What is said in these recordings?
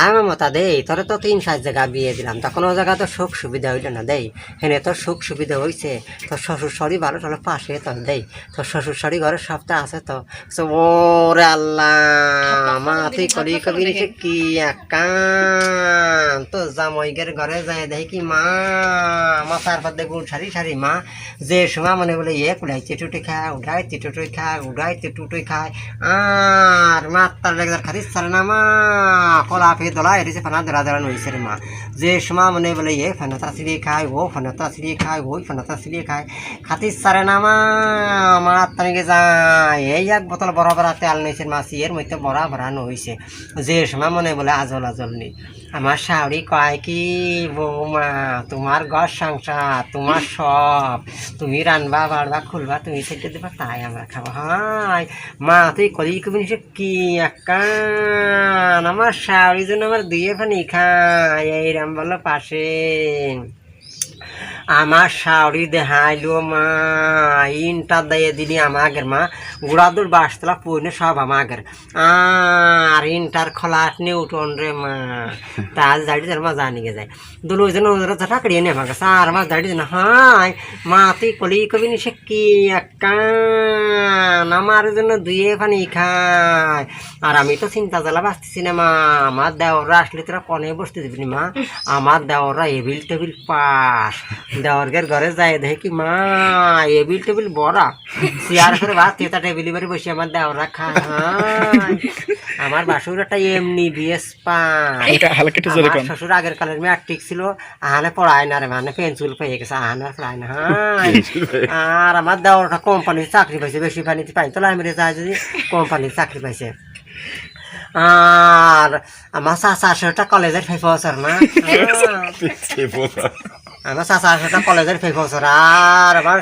আমি মতা দেই, তোরে তো তিন সাত জায়গা বিয়ে দিলাম, তখন ও জায়গা তো সুখ সুবিধা হইল না দেই। হেনে তোর সুখ সুবিধা হইছে, তোর শ্বশুর শাড়ি ভালো তাহলে পাশে তোর দেই, তোর শ্বশুর শাড়ি ঘরের সপ্তাহ আছে তো। ওরে আল্লাহ। মা তুই করি কবি নিছে কি একান তো জামইগের ঘরে যায় দেখি কি মা মাথার পাতে গুড় সারি সারি মা। যে সময় মনে বলে এক উড়াইতে টুটে খায় উড়াইতে টুটুই খায় উড়াইতে টুটুই খায়। আর মা তার লেগে খাতিস ছাড়ে না মা। কলা ফে দলা এসে ফানা দলা দলা নইছে রে মা। যে সময় মনে বলে এ ফানাতা সিরিয়ে খায় ও ফানাতা সিরিয়ে খায় ওই ফানাতা সিরিয়ে খায়। খাতিস ছাড়ে না মা। মা তানিকে যায় এই এক বোতল বড় বড় তেল নিয়েছে মাসি এর মধ্যে বড়া ভরা নইছে যে সময় মনে বলে আজল আজল নেই। আমার শাড়ি কয় কি বৌমা, তোমার ঘর সংসার, তোমার সব। তুমি রানবা, বাড়বা, খুলবা, তুমি সেটা দেবা, তাই আমরা খাব। হাই, মা, তুই কলি কবি কি একান আমার শাড়ি জন্য আমার দিয়ে ফানি খাই এই রামবাল্লা পাশে আমার শাড়ি দেখাইলো মা, ইনটা দিয়ে দিলি আমাগের মা। গুড়াদুর বাসতলা পুনে সব আমাগের। আর ইনটার খোলাট নিউটন রে মা। তাজ দাড়ি তার মা জানি গে যায়। দুলো জন ওদের তো টাকড়িয়ে নে সার মাস দাড়ি না হাই মা, তুই কলি কবি নি সে কি একান আমার জন্য দুয়ে পানি খায়। আর আমি তো চিন্তা জ্বালা বাঁচতেছি না মা। আমার দেওররা আসলে তোরা কনে বসতে দিবি মা? আমার দেওররা এবিল টেবিল পাস। দেওয়ারগের ঘরে যায় দেখে কি মা এবিল টেবিল বড়া। চেয়ার করে ভাত তেতা টেবিল বাড়ি বসে আমার দেওররা খায়। হায়। আমার বাসুর একটা এমনি বিএস আমার শ্বশুর আগের কালের ম্যাট্রিক ছিল আহানে পড়ায় না রে মানে পেন্সিল পেয়ে গেছে আহানে আর পড়ায় না। আর আমার দেওয়ারটা কোম্পানির চাকরি পাইছে বেশি পানিতে পাই তো লাইমে যায় যদি কোম্পানির চাকরি পাইছে। আর আমার চাচা আসলে কলেজের ফাইভ বছর না। আমার চাচা আসলে কলেজের বছর আর আমার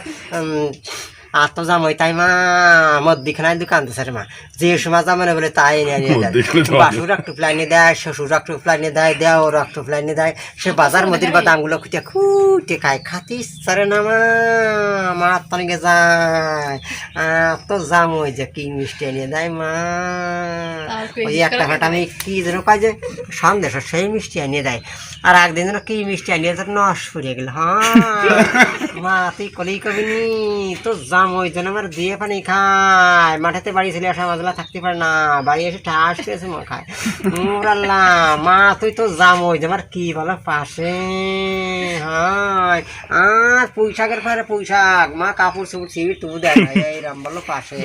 আর তো জামাই তাই মা মদ্দিখানায় দোকান দিছে মা। যে সময় জামানে বলে তাই নিয়ে বাসুর একটু প্লাইনে দেয় শ্বশুর একটু প্লাইনে দেয় দেওর একটু প্লাইনে দেয়। সে বাজার মধ্যে বা দামগুলো খুঁটে খুঁটে খায়। খাতিস সারে না মা আমার আত্মানিকে যায়। আর তো জামই যে কি মিষ্টি এনে দেয় মা। ওই একটা ঘাট আমি কি যেন যে সন্দেশ সেই মিষ্টি আনিয়ে দেয়। আর একদিন যেন কি মিষ্টি আনিয়ে যেন নষ্ট ফুরিয়ে গেল। হ্যাঁ মা তুই কলি কবি নি তো ওই জন্য আমার দিয়ে পানি খায়। মাঠেতে বাড়ি ছেলে আসা মাঝলা থাকতে পারে না, বাড়ি এসে ঠাস পেয়েছে মা খায়। মুরাল্লা মা তুই তো জাম ওই যে আমার কি বলো, পাশে, হায়। আর পুঁই শাকের পরে পুঁই শাক মা কাপড় চুপড় ছিঁড়ি তবু দেখায় এই রাম বলো, পাশে।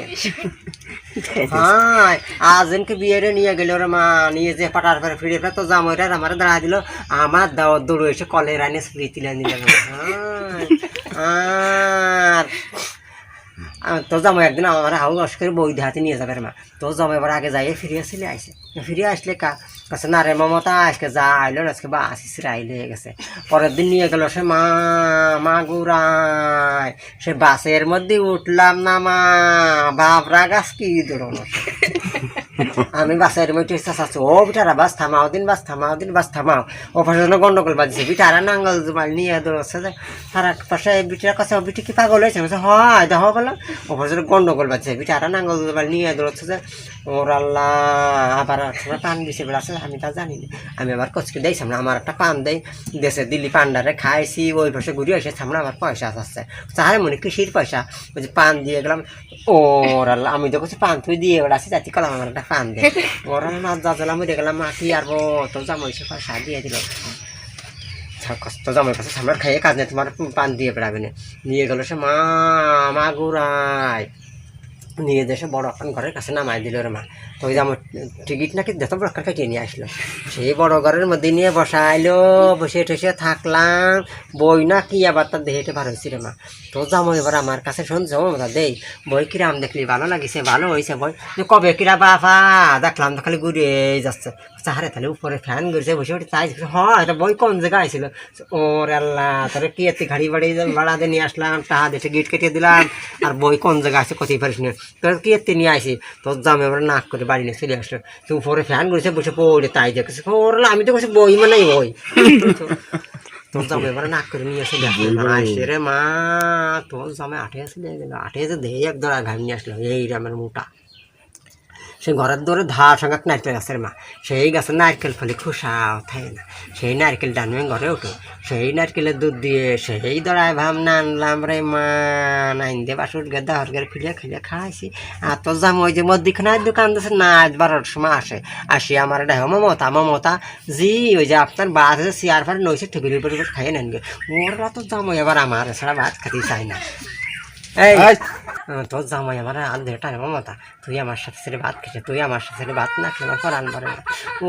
হাই আজকে বিয়েরে নিয়ে গেল রে মা, নিয়ে যে পাটার পরে ফিরে তো জামাইরা আমার দাঁড়া দিল, আমার দাওয়াত দৌড়ে এসে কলের আনে স্মৃতি তুলে নিল আর আর তো জামাই একদিন আমার হাউ রস করে বই দেহাতে নিয়ে যাবে মা। তো জামাই এবার আগে যাইয়ে ফিরে আসলে আইসে। ফিরে আসলে কা? কাছে না রে মমতা, আজকে যা আইলো আজকে বা আসিস আইলে গেছে। পরের দিন নিয়ে গেল সে, মা মা গুড়ায় সে বাসের মধ্যে উঠলাম না মা। বাবরা গাছ কি দৌড়ানো আমি বাসের মধ্যে চাচ্ছি ও বিটারা বাস থামাও, দিন বাস থামাও, দিন বাস থামাও। ও পাশে যেন গন্ডগোল বাজছে বিটারা নাঙ্গল জুমাল নিয়ে দৌড়ছে যে, তার পাশে বিটার কাছে বিটি কি পাগল হয়েছে হ্যাঁ দেখো বলো। ও পাশে গন্ডগোল বাজছে বিটারা নাঙ্গল জুমাল নিয়ে দৌড়ছে যে ওর আবার একটা পান দিছে বেড়াচ্ছে আমি তা জানি আমি আবার কচকে দিয়েছি আমরা আমার একটা পান দেই। দেশে দিল্লি পান্ডারে খাইছি, ওই পাশে ঘুরে এসে সামনে আমার পয়সা আসছে চাহারে মনে কিসির পয়সা যে পান দিয়ে গেলাম। ওর আল্লাহ, আমি তো কিছু পান তুই দিয়ে বেড়াচ্ছি যাচ্ছি, কলাম আমার একটা পান দে। ওর আল্লাহ, না, যা জ্বালাম ওই দেখলাম, মা আর তো জামাই পয়সা দিয়ে দিল। কষ্ট জামাই কাছে সামনে খাইয়ে কাজ নেই, তোমার পান দিয়ে বেড়াবে না। নিয়ে গেল সে, মা মা গুড়ায় নিয়ে দেশে বড় এখন ঘরের কাছে নামাই দিল রে মা। তো ওই যে আমার টিকিট নাকি যত বড় কেটে নিয়ে আসলো, সেই বড় ঘরের মধ্যে নিয়ে বসাইলো বসে টসে থাকলাম। বই না কি আবার তার দেহে ভালো হয়েছি রে মা। তো যাব এবার আমার কাছে শোন যাব দাদা দেই। বই কিরাম দেখলি? ভালো লাগিছে, ভালো হয়েছে বই। কবে কিরা বাবা? দেখলাম তো খালি ঘুরে যাচ্ছে। চাহারে তাহলে উপরে ফ্যান ঘুরছে বসে বসে তাই হয় এটা বই কোন জায়গায় আইছিল? ওর আল্লাহ তোরে কি এতে গাড়ি বাড়ি ভাড়া দিয়ে নিয়ে আসলাম টাহা দিয়ে গিট কেটে দিলাম আর বই কোন জায়গায় আছে কোথায় পারিস না। তোর কি এতে নিয়ে আসি তোর জামে এবার নাক করে বাড়ি নিয়ে চলে আসলো। তো উপরে ফ্যান ঘুরছে বসে পড়ে তাই দেখেছে ওর আমি তো বসে বই মানে বই। তোর জামে এবার নাক করে নিয়ে চলে আসে রে মা তোর জামে আঠে গেল। আঠে যে দেহে এক দড়া ঘাম নিয়ে আসলো এই রামের মোটা। সে ঘরের দৌড়ে ধার সঙ্গে নারকেল গাছের মা। সেই গাছের নারকেল ফলে খুশাও থাকে না। সেই নারকেল ডানবে ঘরে উঠো। সেই নারকেলের দুধ দিয়ে সেই দড়ায় ভাব নানলাম রে মা। নাইন দিয়ে বাসুর গে দাহর গেলে ফিরিয়ে খেলে খাইছি। আর তোর জাম ওই যে মদ্দিখানার দোকান দিয়েছে নাচ বারোটার সময় আসে। আসি আমার দেহ মমতা মমতা, জি, ওই যে আপনার আছে চেয়ার ফার নইছে টেবিলের উপর খাইয়ে নেন গে। ওরা তো জামাই এবার আমার ছাড়া ভাত খেতে চাই না। এই তোর জামাই আমার আর ধরে রে মমতা। তুই আমার সাথে সাথে ভাত খেয়েছে, তুই আমার সাথে সাথে ভাত না খেলে আমার পরান পারে না।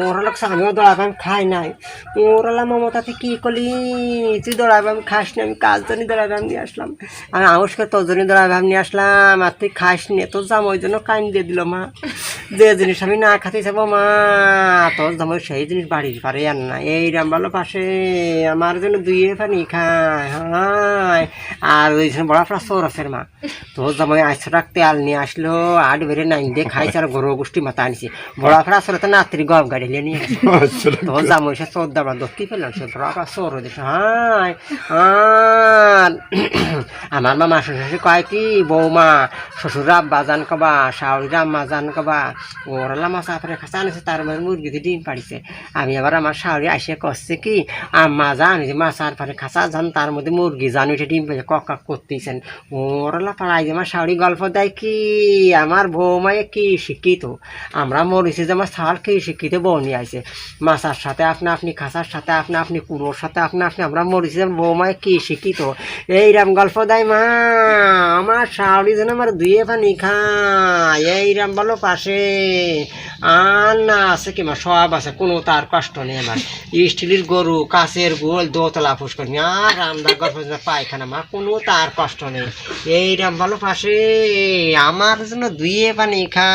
ওরা লোক আমিও দৌড়াবে আমি খাই নাই। ওরা মমতা তুই কী করলি? তুই দৌড়াবে আমি খাস নি, আমি কাজ জন্য দৌড়াবে আমি নিয়ে আসলাম। আমি আউসকে তোর জন্য দৌড়াবে আমি নিয়ে আসলাম, আর তুই খাস নি, তোর জামাই জন্য কান দিয়ে দিল মা। যে জিনিস আমি না খাতে যাব মা তোর জামাই সেই জিনিস বাড়ির পারে আর না এই রামবালো পাশে আমার জন্য দুইয়ে পানি খায় হায়। আর ওই জন্য বড় আপনার সৌর আছে মা তোর জামাই আইসো রাখ তেল নিয়ে আসলো আট বেড়ে নাইন দিয়ে খাইছে আর গরু গোষ্ঠী মাথা আনছি। বড় আপনার আসলে তো নাতির গপ গাড়ি নিয়ে নিয়ে আচ্ছা, তোর জামাই সে চোদ্দ আমরা দক্ষি পেলাম সে? বড় আপনার সৌর দিছে হায় আর আমার মামা শ্বশুর কয় কি বৌমা শ্বশুর আব্বা জান কবা আম্মা জান কবা ওরালা মাছ আপরে খাসা আনেছে, তার মানে মুরগিতে ডিম পাড়িছে। আমি আবার আমার শাওড়ি আসে কষছে কি, আম্মা জান যে মাছ আর পারে খাসা জান, তার মধ্যে মুরগি জান উঠে ডিম পেয়েছে কক কক করতেছেন। ওরালা পাড়াই যে আমার শাওড়ি গল্প দেয় কি, আমার বৌমায়ে কি শিক্ষিত। আমরা মরিছি যে আমার সাল কি শিক্ষিত বউ নিয়ে মাছার সাথে আপনি আপনি, খাসার সাথে আপনি আপনি কুড়োর সাথে আপনি আপনি, আমরা মরিছি যে বৌমায়ে কি শিক্ষিত। এইরাম গল্প দেয় মা, আমার শাওড়ি যেন আমার দুয়ে পানি খায়, এইরাম বলো পাশে। আর না আছে কি মা? সব আছে, কোনো তার কষ্ট নেই আমার। স্টিলের গরু, কাছের গোল, দোতলা ফুসকর আর রামদা গল্প পায়খানা মা, কোনো তার কষ্ট নেই। এইরাম ভালো পাশে, আমার জন্য দুইয়ে পানি খা।